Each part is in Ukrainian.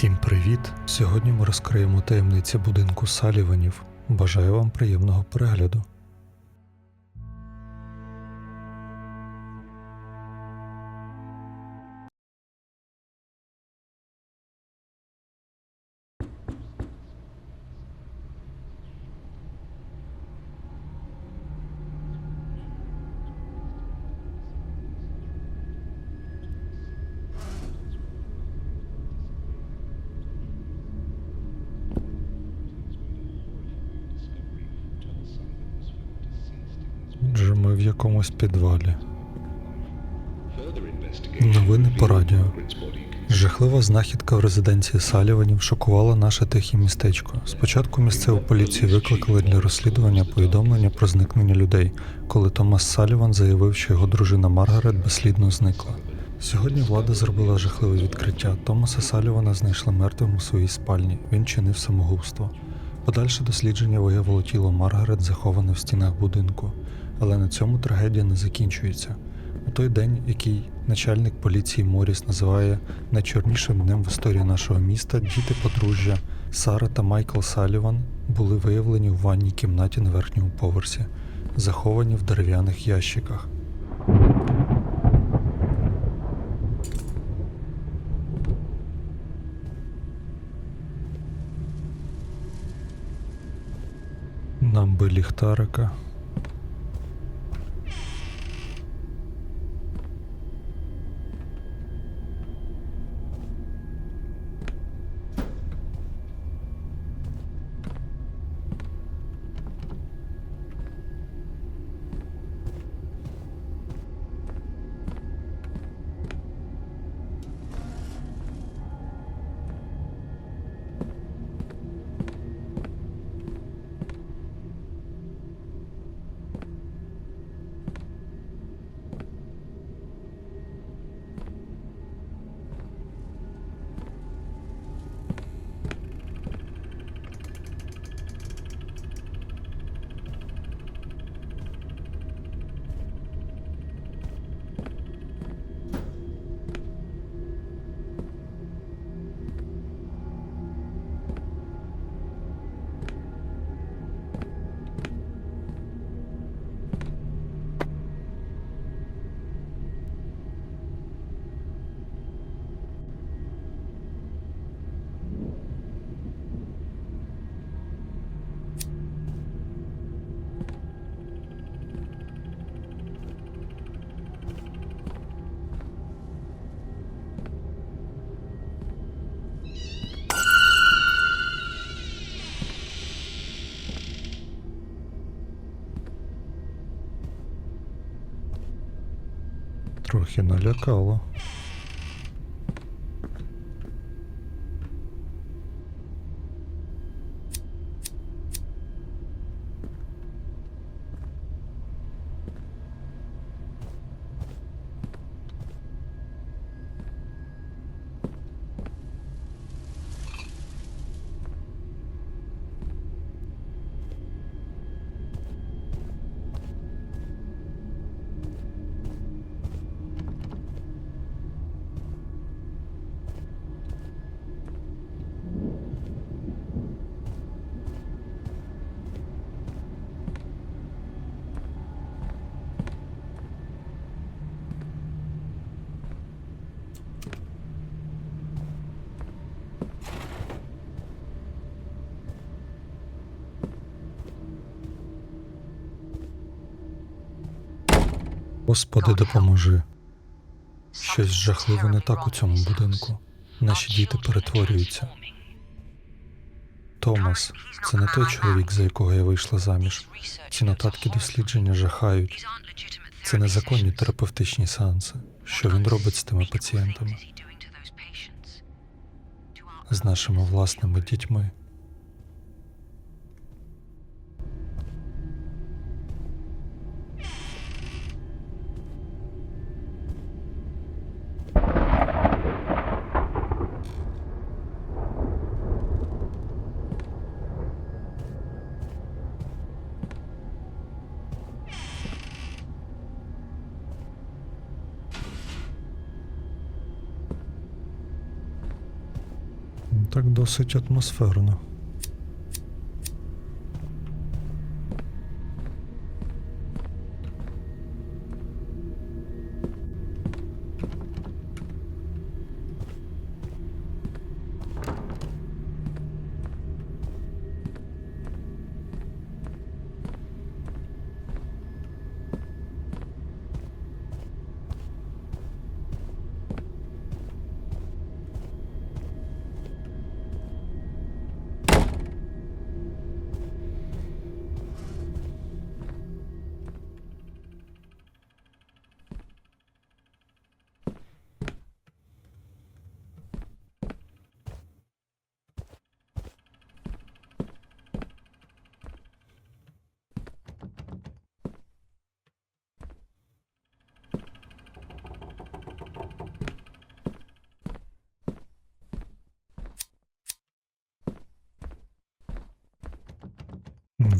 Всім привіт! Сьогодні ми розкриємо таємниці будинку Саліванів. Бажаю вам приємного перегляду. В якомусь підвалі. Новини по радіо. Жахлива знахідка в резиденції Саліванів шокувала наше тихе містечко. Спочатку місцеву поліцію викликали для розслідування повідомлення про зникнення людей, коли Томас Саліван заявив, що його дружина Маргарет безслідно зникла. Сьогодні влада зробила жахливе відкриття. Томаса Салівана знайшли мертвим у своїй спальні. Він чинив самогубство. Подальше дослідження виявило тіло Маргарет, заховане в стінах будинку. Але на цьому трагедія не закінчується. У той день, який начальник поліції Моріс називає найчорнішим днем в історії нашого міста, діти подружжя Сара та Майкл Саліван були виявлені у ванній кімнаті на верхньому поверсі, заховані в дерев'яних ящиках. Нам би ліхтарика. Трохи налякало. Господи, допоможи. Щось жахливе не так у цьому будинку. Наші діти перетворюються. Томас, це не той чоловік, за якого я вийшла заміж. Ці нотатки дослідження жахають. Це незаконні терапевтичні сеанси. Що він робить з тими пацієнтами, з нашими власними дітьми? Так досить атмосферно.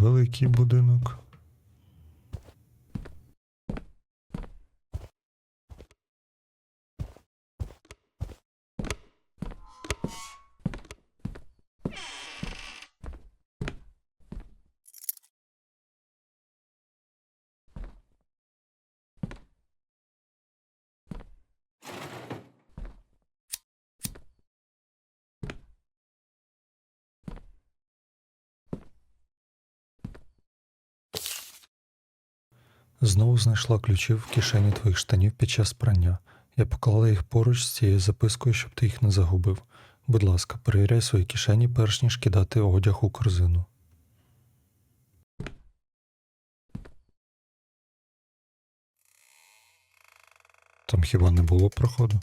Великий будинок. Знову знайшла ключі в кишені твоїх штанів під час прання. Я поклала їх поруч з цією запискою, щоб ти їх не загубив. Будь ласка, перевіряй свої кишені, перш ніж кидати одяг у корзину. Там хіба не було проходу?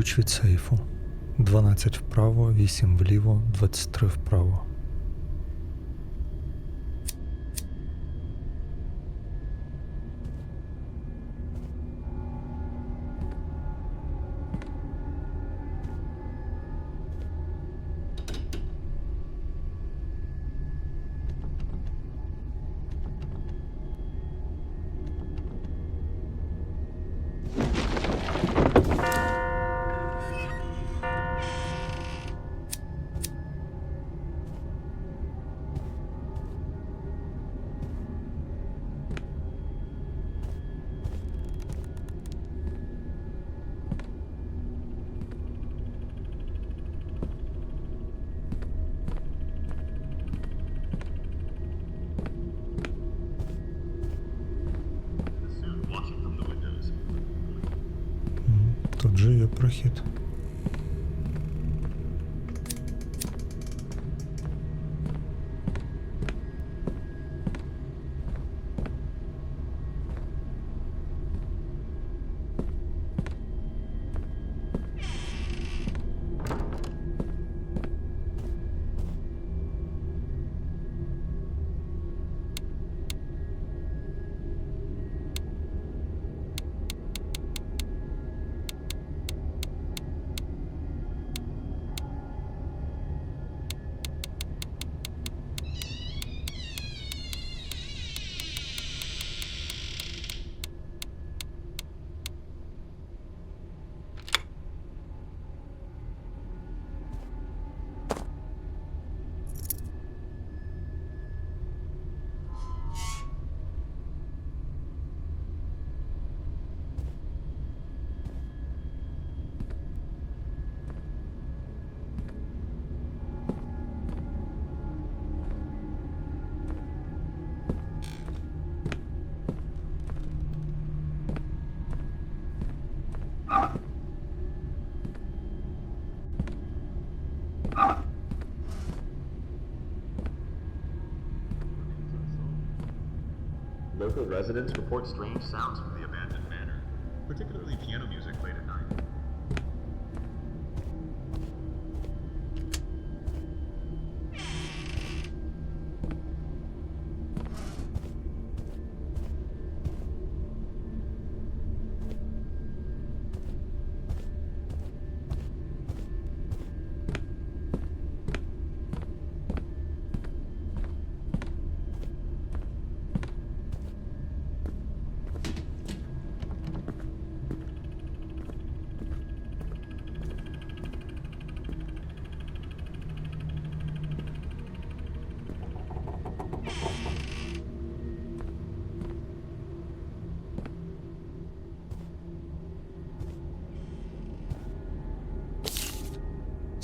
Ключ від сейфу. 12 вправо, 8 вліво, 23 вправо. Прохід. Residents report strange sounds from the abandoned manor, particularly piano music late at night.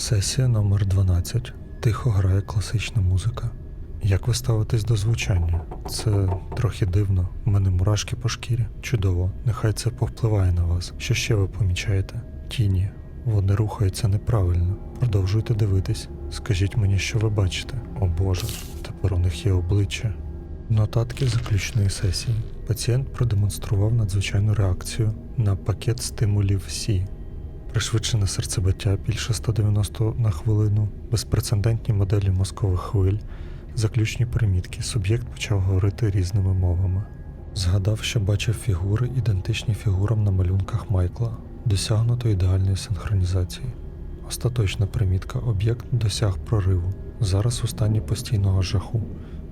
Сесія номер 12. Тихо грає класична музика. Як ви ставитесь до звучання? Це трохи дивно. У мене мурашки по шкірі. Чудово, нехай це повпливає на вас. Що ще ви помічаєте? Тіні. Вони рухаються неправильно. Продовжуйте дивитись. Скажіть мені, що ви бачите. О Боже, тепер у них є обличчя. Нотатки заключної сесії. Пацієнт продемонстрував надзвичайну реакцію на пакет стимулів Сі. Пришвидшене серцебиття більше 190 на хвилину, безпрецедентні моделі мозкових хвиль, заключні примітки. Суб'єкт почав говорити різними мовами. Згадав, що бачив фігури, ідентичні фігурам на малюнках Майкла, досягнуто ідеальної синхронізації. Остаточна примітка об'єкт досяг прориву. Зараз у стані постійного жаху.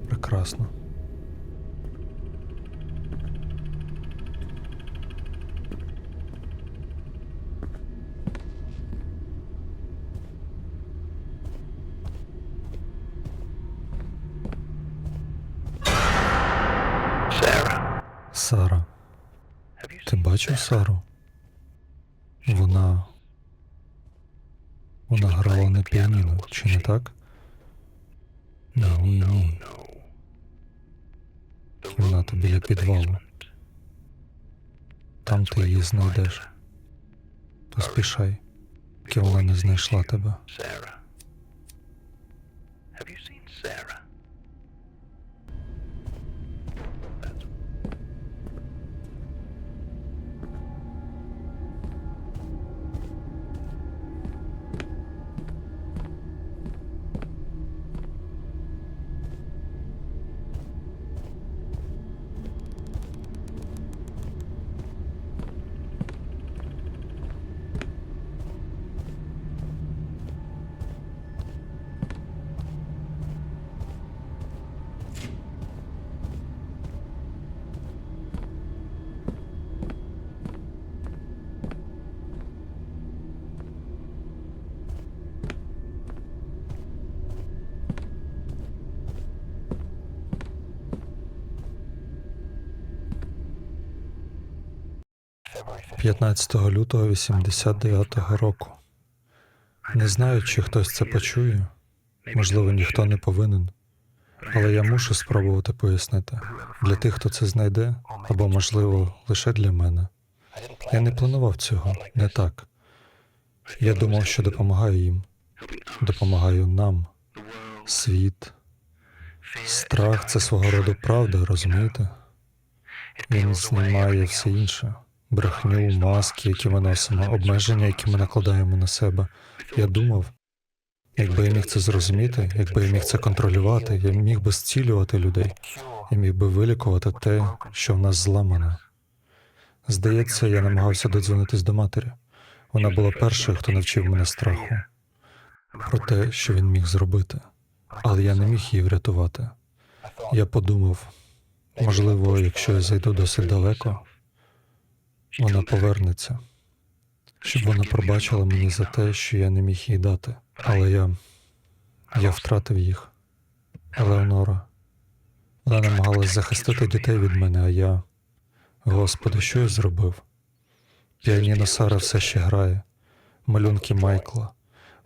Прекрасно. Сару? Вона. Вона грала на піаніно, чи не так? Ні, ні, ні. Кімната біля підвалу. Там ти її знайдеш. Поспішай, поки вона не знайшла тебе. Have you seen Sarah? 15 лютого 89-го року. Не знаю, чи хтось це почує. Можливо, ніхто не повинен. Але я мушу спробувати пояснити для тих, хто це знайде, або, можливо, лише для мене. Я не планував цього, не так. Я думав, що допомагаю їм, допомагаю нам, світ. Страх це свого роду правда, розумієте? Він знімає все інше. Брехню, маски, які ми носимо, обмеження, які ми накладаємо на себе. Я думав, якби я міг це зрозуміти, якби я міг це контролювати, я міг би зцілювати людей, я міг би вилікувати те, що в нас зламане. Здається, я намагався додзвонитись до матері. Вона була першою, хто навчив мене страху про те, що він міг зробити. Але я не міг її врятувати. Я подумав, можливо, якщо я зайду досить далеко, вона повернеться, щоб вона пробачила мені за те, що я не міг їй дати. Але я. я втратив їх. Елеонора. Вона намагалась захистити дітей від мене, а я. Господи, що я зробив? Піаніно Сара все ще грає, малюнки Майкла.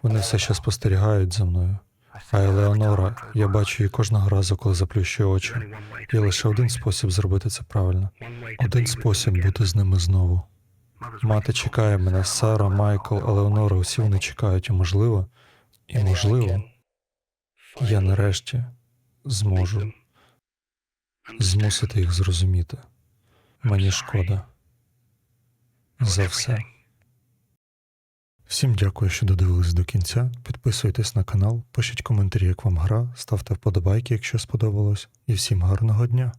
Вони все ще спостерігають за мною. А Елеонора, я бачу її кожного разу, коли заплющую очі. Є лише один спосіб зробити це правильно. Один спосіб бути з ними знову. Мати чекає мене, Сара, Майкл, Елеонора, усі вони чекають, і можливо, І, можливо, я нарешті зможу змусити їх зрозуміти. Мені шкода за все. Всім дякую, що додивились до кінця. Підписуйтесь на канал, пишіть коментарі, як вам гра, ставте вподобайки, якщо сподобалось, і всім гарного дня!